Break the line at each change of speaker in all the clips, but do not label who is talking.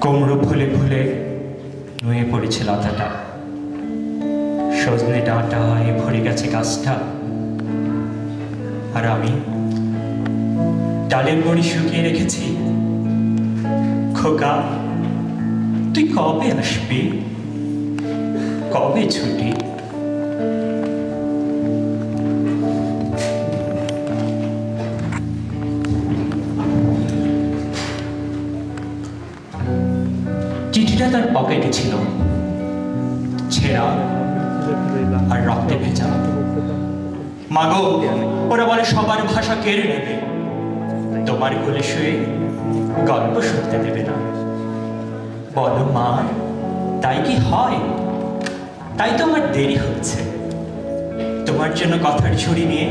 কোমড়ো ফুলে ফুলে নুয়ে পড়েছে লতাটা। সজনে ডাঁটায় ভরে গেছে গাছটা। আর আমি ডালের বড়ি শুকিয়ে রেখেছি। খোকা, তুই কবে আসবি? কবে ছুটি? চিঠিটা তার পকেটে ছিল। ছেঁড়া আর রক্তে ভেজা। মাগো, ওরা বলে, সবার ভাষা কেড়ে নেবে? তোমার কোলে শুয়ে গল্প শুনতে দেবে না। বলো, মা, তাই কি হয়? তাই তো আমার দেরি হচ্ছে। তোমার জন্য কথার ছুরি নিয়ে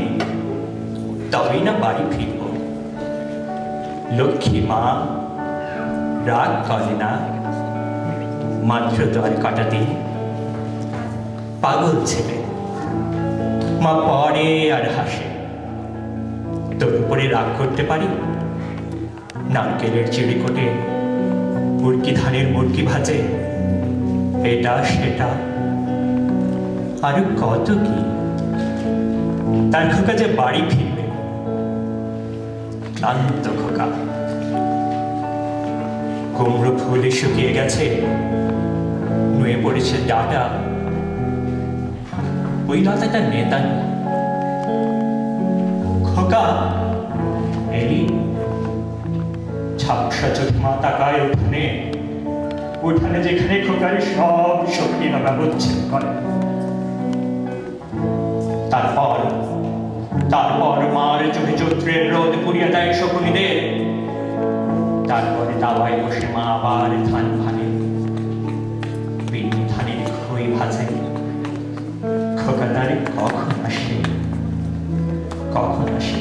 তবেই না বাড়ি ফিরব। লক্ষ্মী মা, রাগ করে না। মাত্র দল কটা দিন পাগল ছেলে। মা পড়ে আর হাসে। তোর উপরে রাগ করতে পারি? নারকেলের চিড়ি কোটে মুরকি ধানের মুরকি ভাজে? এটা, সেটা। আরও কত কি? তার খোকা যে বাড়ি ফিরবে। ক্লান্ত খোকা। কুমড়ো ফুলে শুকিয়ে গেছে। নুয়ে পড়েছে ডাটা। ওই লতাটা নেতা খোকা এই ঝাপসা চোখ মা তাকায় উঠানে। উঠানে যেখানে খোকার সব নামা হচ্ছে করে। তারপর তারপর মার চোখে চৈত্রের রোদ পুড়িয়ে দেয় শকুনিদের। তারপরে দাওয়ায় বসে মা আবার ধান ভানে ধানের খই ভাজে। খোকা তারে কখন আসে? কখন আসে?